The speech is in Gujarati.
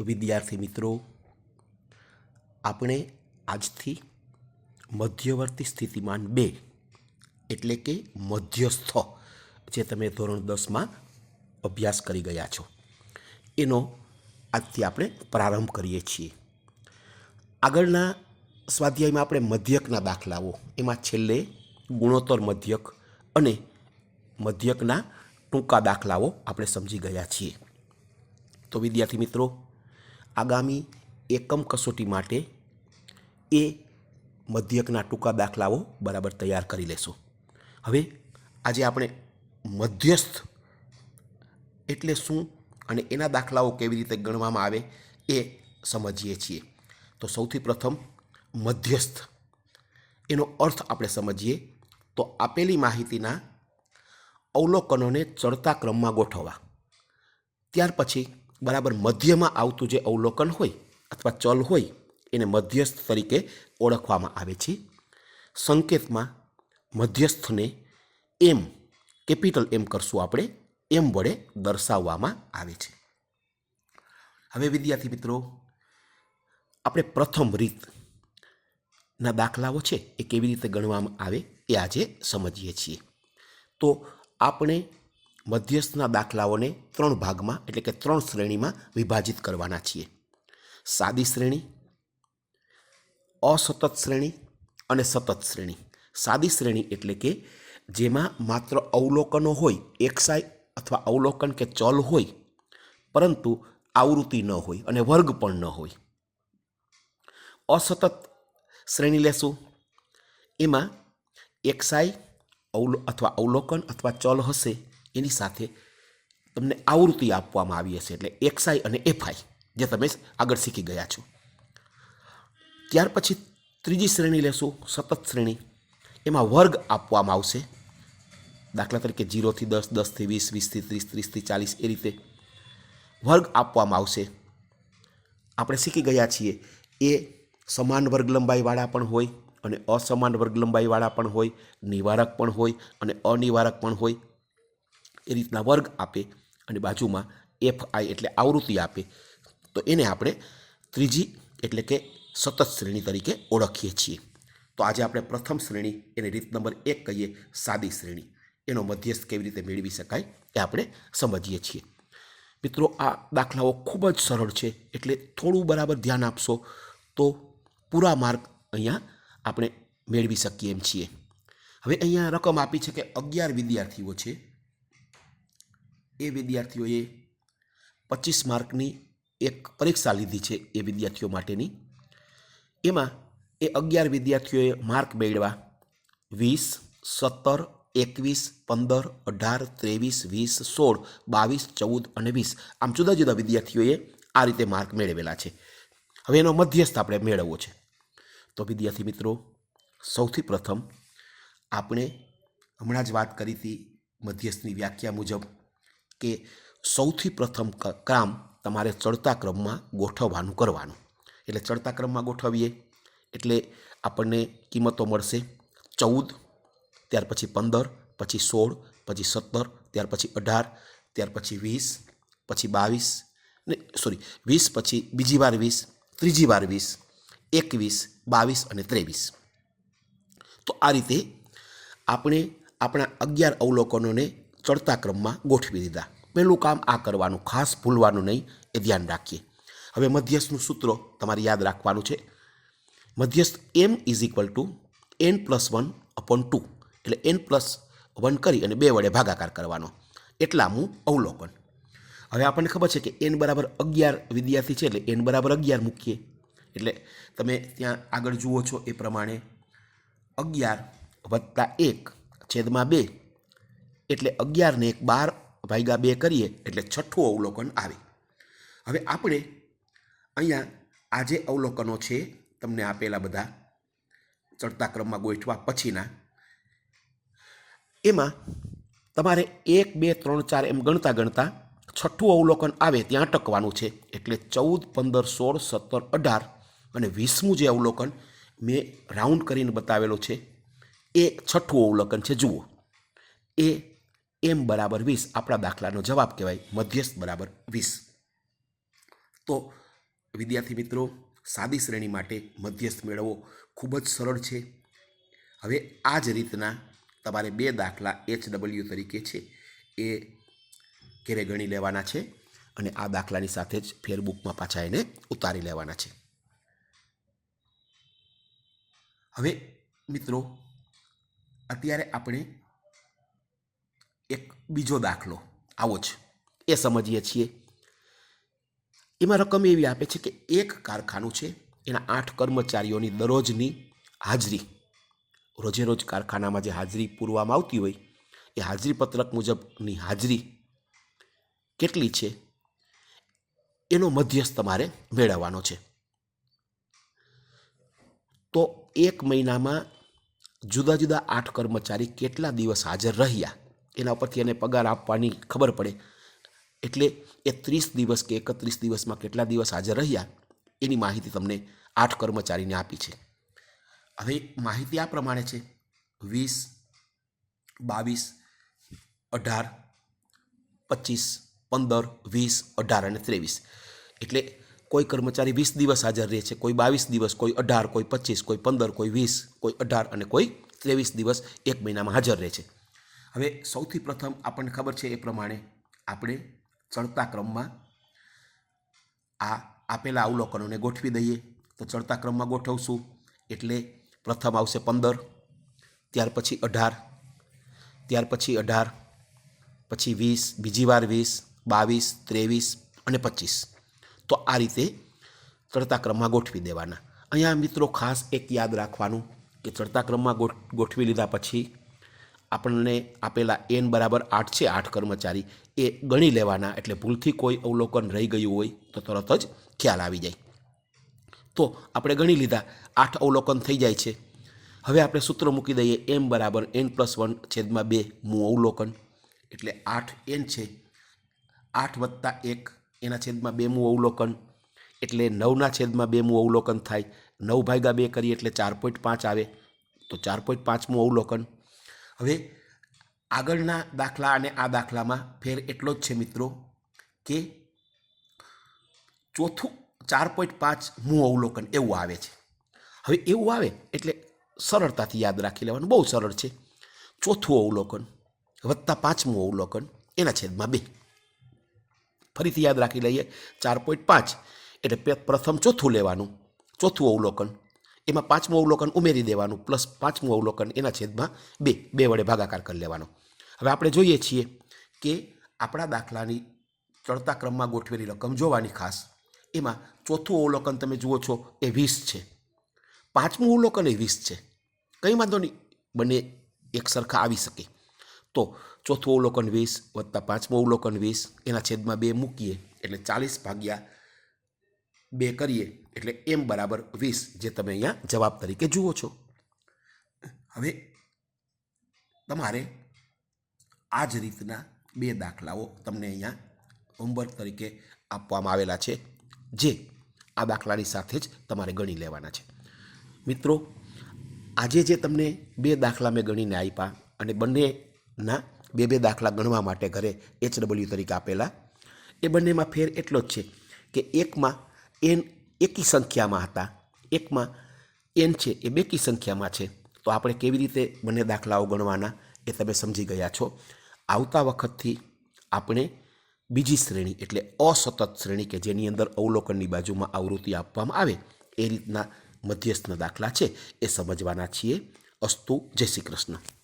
વિદ્યાર્થી મિત્રો, આપણે આજથી મધ્યવર્તી સ્થિતિમાન બે, એટલે કે મધ્યસ્થ, જે તમે ધોરણ દસમાં અભ્યાસ કરી ગયા છો. એનો આજથી આપણે પ્રારંભ કરીએ છીએ. આગળના સ્વાધ્યાયમાં આપણે મધ્યકના દાખલાઓ, એમાં છેલ્લે ગુણોત્તર મધ્યક અને મધ્યકના ટૂંકા દાખલાઓ આપણે સમજી ગયા છીએ. તો વિદ્યાર્થી મિત્રો આગામી એકમ કસોટી માટે એ મધ્યકના ટૂંકા દાખલાઓ બરાબર તૈયાર કરી લેશું. હવે આજે આપણે મધ્યસ્થ એટલે શું અને એના દાખલાઓ કેવી રીતે ગણવામાં આવે એ સમજીએ છીએ. તો સૌથી પ્રથમ મધ્યસ્થ. એનો અર્થ આપણે સમજીએ તો આપેલી માહિતીના અવલોકનોને ચડતા ક્રમમાં ગોઠવવા. ત્યાર પછી બરાબર મધ્યમાં આવતું જે અવલોકન હોય અથવા ચલ હોય, એને મધ્યસ્થ તરીકે ઓળખવામાં આવે છે. સંકેતમાં મધ્યસ્થને એમ, કેપિટલ એમ કરશું આપણે, એમ વડે દર્શાવવામાં આવે છે. હવે વિદ્યાર્થી મિત્રો, આપણે પ્રથમ રીત ના દાખલાઓ છે એ કેવી રીતે ગણવામાં આવે એ આજે સમજીએ છીએ. તો આપણે મધ્યસ્થના દાખલાઓને ત્રણ ભાગમાં, એટલે કે ત્રણ શ્રેણીમાં વિભાજિત કરવાના છીએ. સાદી શ્રેણી, અસતત શ્રેણી અને સતત શ્રેણી. સાદી શ્રેણી એટલે કે જેમાં માત્ર અવલોકનો હોય એકસાય અથવા અવલોકન કે ચલ હોય, પરંતુ આવૃત્તિ ન હોય અને વર્ગ પણ ન હોય. અસતત શ્રેણી લેશું. એમાં એકસાય અવલો, અથવા અવલોકન અથવા ચલ હશે. એની સાથે તમને આવૃત્તિ આપવામાં આવી હશે એટલે એક્સઆઈ અને એફઆઈ જે તમે આગળ શીખી ગયા છો. ત્યાર પછી ત્રીજી શ્રેણી લેશો, સતત શ્રેણી. એમાં વર્ગ આપવામાં આવશે. દાખલા તરીકે જીરોથી દસ દસથી વીસ વીસથી ત્રીસ ત્રીસથી ચાલીસ, એ રીતે વર્ગ આપવામાં આવશે. આપણે શીખી ગયા છીએ એ સમાન વર્ગ લંબાઈવાળા પણ હોય અને અસમાન વર્ગ લંબાઈવાળા પણ હોય, નિવારક પણ હોય અને અનિવારક પણ હોય. એ રીતના વર્ગ આપે અને બાજુમાં એફ આઈ એટલે આવૃત્તિ આપે. તો એને આપણે ત્રીજી એટલે કે સતત શ્રેણી તરીકે ઓળખીએ છીએ. તો આજે આપણે પ્રથમ શ્રેણી એને રીત નંબર એક કહીએ, સાદી શ્રેણી. એનો મધ્યસ્થ કેવી રીતે મેળવી શકાય એ આપણે સમજીએ છીએ. મિત્રો, આ દાખલાઓ ખૂબ જ સરળ છે, એટલે થોડું બરાબર ધ્યાન આપશો તો પૂરા માર્ક અહીંયા આપણે મેળવી શકીએ એમ છીએ. હવે અહીંયા રકમ આપી છે કે અગિયાર વિદ્યાર્થીઓ છે. એ વિદ્યાર્થીઓએ પચીસ માર્કની એક પરીક્ષા લીધી છે એ વિદ્યાર્થીઓ માટેની. એમાં એ અગિયાર વિદ્યાર્થીઓએ માર્ક મેળવ્યા. વીસ, સત્તર, એકવીસ, પંદર, અઢાર, ત્રેવીસ, વીસ, સોળ, બાવીસ, ચૌદ અને વીસ. આમ જુદા જુદા વિદ્યાર્થીઓએ આ રીતે માર્ક મેળવેલા છે. હવે એનો મધ્યસ્થ આપણે મેળવવો છે. તો વિદ્યાર્થી મિત્રો, સૌથી પ્રથમ આપણે હમણાં જ વાત કરી હતી મધ્યસ્થની વ્યાખ્યા મુજબ. કે સૌથી પ્રથમ કામ તમારે ચડતા ક્રમમાં ગોઠવવાનું કરવાનું. એટલે ચડતા ક્રમમાં ગોઠવીએ. એટલે આપણને કિંમતો મળશે ચૌદ, ત્યાર પછી પંદર, પછી સોળ, પછી સત્તર, ત્યાર પછી અઢાર, ત્યાર પછી વીસ, પછી બાવીસ, ને, સોરી, વીસ પછી બીજી વાર વીસ, ત્રીજી વાર વીસ, એકવીસ, બાવીસ અને ત્રેવીસ. તો આ રીતે આપણે આપણા અગિયાર અવલોકનોને ચડતા ક્રમમાં ગોઠવી દીધા. પહેલું કામ આ કરવાનું, ખાસ ભૂલવાનું નહીં, એ ધ્યાન રાખીએ. હવે મધ્યસ્થનું સૂત્ર તમારે યાદ રાખવાનું છે. મધ્યસ્થ M is equal to N plus one upon two એટલે એન પ્લસ વન કરી અને બે વડે ભાગાકાર કરવાનો. એટલામું અવલોકન. હવે આપણને ખબર છે કે એન બરાબર અગિયાર વિદ્યાર્થી છે, એટલે એન બરાબર અગિયાર મૂકીએ. એટલે તમે ત્યાં આગળ જુઓ છો એ પ્રમાણે અગિયાર વત્તા એક છેદમાં બે એટલે અગિયારને એક બાર ભાગ્યા બે કરીએ એટલે છઠ્ઠું અવલોકન આવે. હવે આપણે અહીંયા આ જે અવલોકનો છે તમને આપેલા બધા ચડતા ક્રમમાં ગોઠવા પછીના, એમાં તમારે એક, બે, ત્રણ, ચાર એમ ગણતા ગણતા છઠ્ઠું અવલોકન આવે ત્યાં અટકવાનું છે. એટલે ચૌદ, પંદર, સોળ, સત્તર, અઢાર અને વીસમું જે અવલોકન મેં રાઉન્ડ કરીને બતાવેલો છે, એ છઠ્ઠું અવલોકન છે. જુઓ, એ એમ બરાબર વીસ. આપણા દાખલાનો જવાબ કહેવાય મધ્યસ્થ બરાબર વીસ. તો વિદ્યાર્થી મિત્રો, સાદી શ્રેણી માટે મધ્યસ્થ મેળવવો ખૂબ જ સરળ છે. હવે આ જ રીતના તમારે બે દાખલા એચ ડબલ્યુ તરીકે છે, એ ઘેરે ગણી લેવાના છે અને આ દાખલાની સાથે જ ફેરબુકમાં પાછા એને ઉતારી લેવાના છે. હવે મિત્રો, અત્યારે આપણે એક બીજો દાખલો. આવો જ. એ સમજીએ છીએ. એમાં રકમ એવી આપે છે કે એક કારખાનું છે, એના આઠ કર્મચારીઓની દરરોજની હાજરી. રોજે રોજ કારખાનામાં જે હાજરી પૂરવામાં આવતી હોય, એ હાજરી પત્રક મુજબની હાજરી કેટલી છે? એનો મધ્યસ્થ તમારે મેળવવાનો છે. તો એક મહિનામાં જુદા જુદા આઠ કર્મચારી કેટલા દિવસ હાજર રહ્યા? એના પરથી એને પગાર આપવાની ખબર પડે. એટલે એ ત્રીસ દિવસ કે એકત્રીસ દિવસમાં કેટલા દિવસ હાજર રહ્યા, એની માહિતી તમને આઠ કર્મચારીને આપી છે. હવે માહિતી આ પ્રમાણે છે. વીસ, બાવીસ, અઢાર, પચીસ, પંદર, વીસ, અઢાર અને ત્રેવીસ. એટલે કોઈ કર્મચારી વીસ દિવસ હાજર રહે છે, કોઈ બાવીસ દિવસ, કોઈ અઢાર, કોઈ પચીસ, કોઈ પંદર, કોઈ વીસ, કોઈ અઢાર અને કોઈ ત્રેવીસ દિવસ એક મહિનામાં હાજર રહે છે. હવે સૌથી પ્રથમ આપણને ખબર છે એ પ્રમાણે આપણે ચડતા ક્રમમાં આ આપેલા અવલોકનોને ગોઠવી દઈએ. તો ચડતા ક્રમમાં ગોઠવશું. એટલે પ્રથમ આવશે પંદર, ત્યાર પછી અઢાર, ત્યાર પછી અઢાર, પછી વીસ, બીજી વાર વીસ, બાવીસ, ત્રેવીસ અને પચીસ. તો આ રીતે ચડતા ક્રમમાં ગોઠવી દેવાના. અહીંયા મિત્રો ખાસ એક યાદ રાખવાનું કે ચડતા ક્રમમાં ગોઠવી લીધા પછી આપણને આપેલા એન બરાબર આઠ છે, આઠ કર્મચારી, એ ગણી લેવાના. એટલે ભૂલથી કોઈ અવલોકન રહી ગયું હોય તો તરત જ ખ્યાલ આવી જાય. તો આપણે ગણી લીધા. આઠ અવલોકન થઈ જાય છે. હવે આપણે સૂત્ર મૂકી દઈએ. એમ બરાબર એન પ્લસ વન છેદમાં બે. મૂ અવલોકન. એટલે આઠ એન છે. આઠ વત્તા એક. એના છેદમાં બે મૂ અવલોકન. એટલે નવના છેદમાં બે મૂ અવલોકન થાય. નવ ભાગ્યા બે કરીએ એટલે ચાર પોઈન્ટ પાંચ આવે. તો ચાર પોઈન્ટ પાંચમું અવલોકન. હવે આગળના દાખલા અને આ દાખલામાં ફેર એટલો જ છે મિત્રો કે ચોથું ચાર પોઈન્ટ પાંચ મું અવલોકન એવું આવે છે. હવે એવું આવે એટલે સરળતાથી યાદ રાખી લેવાનું, બહુ સરળ છે. ચોથું અવલોકન વત્તા પાંચમું અવલોકન એના છેદમાં બે. ફરીથી યાદ રાખી લઈએ, ચાર પોઈન્ટ પાંચ એટલે પ્રથમ ચોથું લેવાનું, ચોથું અવલોકન એમાં પાંચમું અવલોકન ઉમેરી દેવાનું, પ્લસ પાંચમું અવલોકન એના છેદમાં બે બે વડે ભાગાકાર કરી લેવાનો. હવે આપણે જોઈએ છીએ કે આપણા દાખલાની ચડતા ક્રમમાં ગોઠવેલી રકમ જોવાની ખાસ, એમાં ચોથું અવલોકન તમે જુઓ છો એ વીસ છે. પાંચમું અવલોકન એ વીસ છે. કંઈ વાંધો નહીં, બંને એક સરખા આવી શકે. તો ચોથું અવલોકન વીસ વત્તા પાંચમું અવલોકન વીસ, એના છેદમાં બે મૂકીએ, એટલે ચાલીસ ભાગ્યા બે કરીએ એટલે એમ બરાબર વીસ જે તમે અહીંયા જવાબ તરીકે જુઓ છો. હવે તમારે આ જ રીતના બે દાખલાઓ તમને અહીંયા હોમવર્ક તરીકે આપવામાં આવેલા છે, જે આ દાખલાની સાથે જ તમારે ગણી લેવાના છે. મિત્રો, આજે જે તમને બે દાખલા મેં ગણીને આપ્યા અને બંનેના બે બે દાખલા ગણવા માટે ઘરે એચ ડબલ્યુ તરીકે આપેલા, એ બંનેમાં ફેર એટલો જ છે કે એકમાં એન એકી સંખ્યામાં હતા. એકમાં એન છે, એ બેકી સંખ્યામાં છે. તો આપણે કેવી રીતે બંને દાખલાઓ ગણવાના એ તમે સમજી ગયા છો. આવતા વખતથી આપણે બીજી શ્રેણી એટલે અસતત શ્રેણી કે જેની અંદર અવલોકનની બાજુમાં આવૃત્તિ આપવામાં આવે એ રીતના મધ્યસ્થના દાખલા છે. એ સમજવાના છીએ. અસ્તુ જય શ્રી કૃષ્ણ.